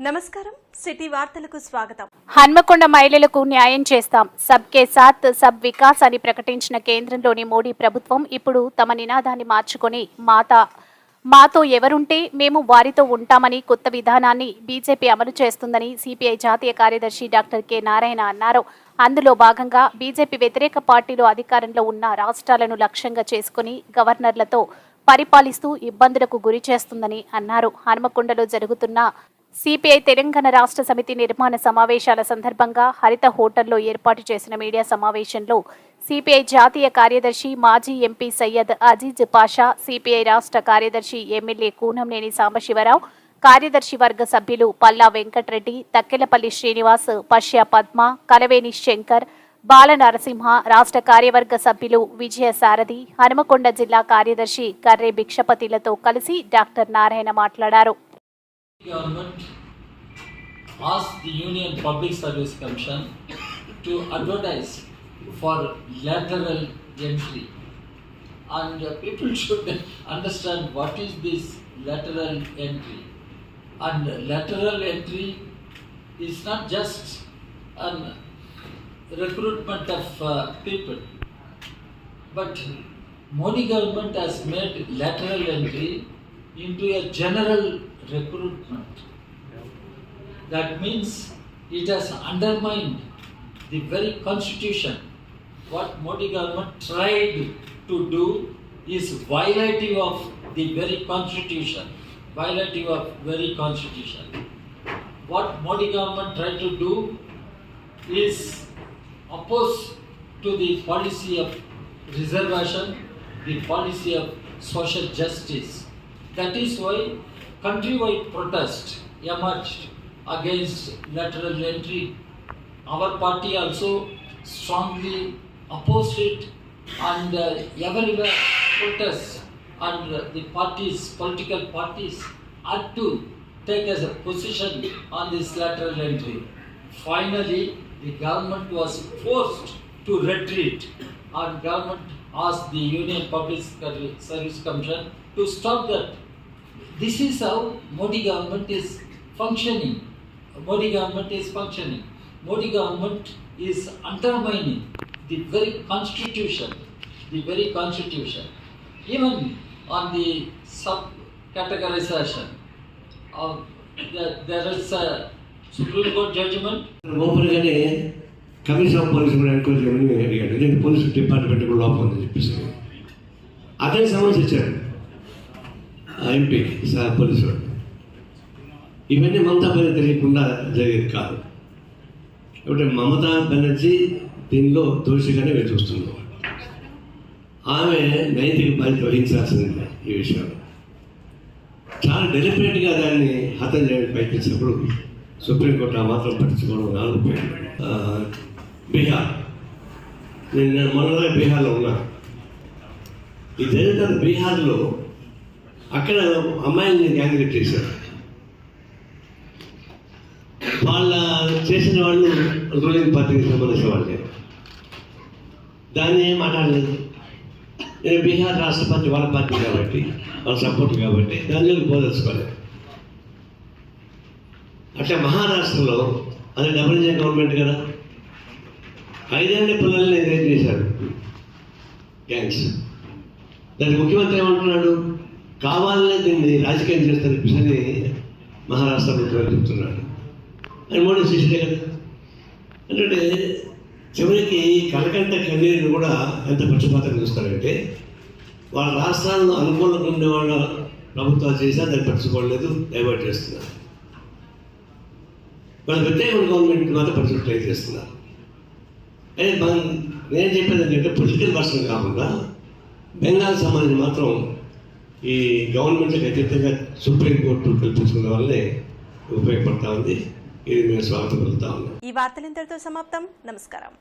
నమస్కారం. సిటీ వార్తలకు స్వాగతం. హన్మకొండ మహిళలకు న్యాయం చేస్తాం. సబ్ కే సాత్ సబ్ వికాస్ అని ప్రకటించిన కేంద్రంలోని మోడీ ప్రభుత్వం ఇప్పుడు తమ నినాదాన్ని మార్చుకొని మాత మాతో ఎవరుంటే మేము వారితో ఉంటామని కొత్త విధానాన్ని బీజేపీ అమలు చేస్తుందని సిపిఐ జాతీయ కార్యదర్శి డాక్టర్ కె నారాయణ అన్నారు. అందులో భాగంగా బీజేపీ వ్యతిరేక పార్టీలు అధికారంలో ఉన్న రాష్ట్రాలను లక్ష్యంగా చేసుకుని గవర్నర్లతో పరిపాలిస్తూ ఇబ్బందులకు గురి చేస్తుందని అన్నారు. హన్మకొండలో జరుగుతున్న సిపిఐ తెలంగాణ రాష్ట్ర సమితి నిర్మాణ సమావేశాల సందర్భంగా హరిత హోటల్లో ఏర్పాటు చేసిన మీడియా సమావేశంలో సిపిఐ జాతీయ కార్యదర్శి మాజీ ఎంపీ సయ్యద్ అజీజ్ పాషా సిపిఐ రాష్ట్ర కార్యదర్శి ఎమ్మెల్యే కూనంనేని సాంబశివరావు కార్యదర్శి వర్గ సభ్యులు పల్లా వెంకట్రెడ్డి తక్కెలపల్లి శ్రీనివాస్ పశ్య పద్మ కలవేని శంకర్ బాల నరసింహ రాష్ట్ర కార్యవర్గ సభ్యులు విజయ సారథి హనుమకొండ జిల్లా కార్యదర్శి కర్రే భిక్షపతిలతో కలిసి డాక్టర్ నారాయణ మాట్లాడారు. Government asked the Union Public Service Commission to advertise for lateral entry. And uh, people should understand what is this lateral entry. And lateral entry is not just an recruitment of uh, people, but Modi government has made lateral entry into a general recruitment. That means it has undermined the very constitution. What Modi government tried to do is violative of the very constitution, violative of very constitution. What Modi government tried to do is opposed to the policy of reservation, the policy of social justice. That is why countrywide protest emerged against lateral entry. Our party also strongly opposed it and uh, everywhere protests and uh, the parties, political parties had to take a position on this lateral entry. Finally, the government was forced to retreat and government asked the Union Public Service Commission to stop that. This is how Modi government is functioning. Modi government is functioning. Modi government is undermining the very constitution, the very constitution. Even on the sub categorization, uh, there, there is a Supreme Court judgment ఓపెన్గానే commission of police కూడా enquiry చేయమని అడిగాడు నేను police department కూడా లోపం ఉందని చెప్పేసి అదే సమస్య ఇచ్చారు ఆ ఎంపీ సార్ పోలీసుడు ఇవన్నీ మమతా బెనర్జీ తెలియకుండా జరిగేది కాదు. కాబట్టి మమతా బెనర్జీ దీనిలో దోషిగానే మేము చూస్తున్నాం. ఆమె నైతిక బాధ్యత వహించాల్సింది ఈ విషయంలో చాలా డెలిబరేట్గా దాన్ని హతం చేయడానికి ప్రయత్నించినప్పుడు సుప్రీంకోర్టు ఆ మాత్రం పట్టించుకోవడం నాలుగు బీహార్. నేను నేను బీహార్లో ఉన్నా. ఈ జరుగుతున్న బీహార్లో అక్కడ అమ్మాయిని గ్యాంగ్రేట్ చేశారు. వాళ్ళ చేసిన వాళ్ళు రూలింగ్ పార్టీకి సంబంధించిన వాళ్ళే. దాన్ని ఏం మాట్లాడలేదు. నేను బీహార్ రాష్ట్ర పార్టీ వాళ్ళ పార్టీ కాబట్టి వాళ్ళ సపోర్ట్ కాబట్టి దానిలోకి పోదలుచుకోలేదు. అట్లా మహారాష్ట్రలో అది డబుల్ ఇంజన్ గవర్నమెంట్ కదా. ఐదేళ్ళ పిల్లల్ని ఎంకరేజ్ చేశారు? గ్యాంగ్స్ దాని ముఖ్యమంత్రి ఏమంటున్నాడు? కావాలనే దీన్ని రాజకీయం చేస్తారు చెప్పేసి మహారాష్ట్ర ముఖ్యమంత్రి చెప్తున్నాడు. అని మోడీ శిష్యుడే కదా. అంటే చివరికి కలకంట కన్నీరుని కూడా ఎంత పక్షపాతం చూస్తారంటే వాళ్ళ రాష్ట్రాల్లో అనుకూలంగా ఉండే వాళ్ళ ప్రభుత్వాలు చేసినా దాన్ని పట్టించుకోవట్లేదు డైవర్ట్ చేస్తున్నారు. వాళ్ళ వ్యతిరేక గవర్నమెంట్ మాత్రం పట్టించుకు ట్రై చేస్తున్నారు. అయితే మనం నేను చెప్పేది ఏంటంటే పొలిటికల్ వర్షన్ కాకుండా బెంగాల్ సంబంధించి మాత్రం ఈ గవర్నమెంట్కి అతీతంగా సుప్రీంకోర్టు కల్పించుకున్న వల్లే ఉపయోగపడతా ఉంది. ఇది మేము స్వాగతం పలుకుతా ఉన్నాం. ఈ వార్తలు ఇంతటితో సమాప్తం. నమస్కారం.